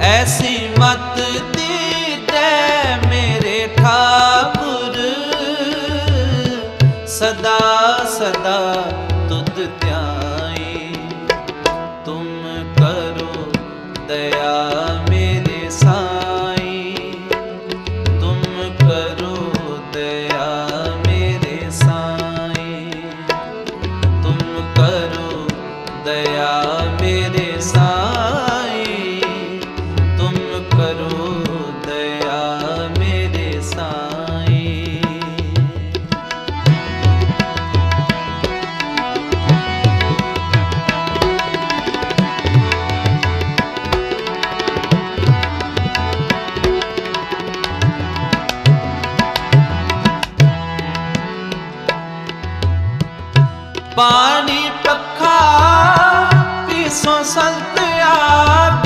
ਐਸੀ ਮਤ ਤੀਤੈ ਮੇਰੇ ਠਾਕੁਰ। ਸਦਾ ਸਦਾ ਤੁਧ ਧਿਆਈ। ਤੁਮ ਕਰੋ ਦਇਆ ਮੇਰੇ ਸਾਈ। ਤੁਮ ਕਰੋ ਦਇਆ ਮੇਰੇ ਸਾਈ। ਤੁਮ ਕਰੋ ਦਇਆ ਪਾਣੀ ਪੱਖਾ ਤੀਸੋ ਸੰਤ ਆਗੇ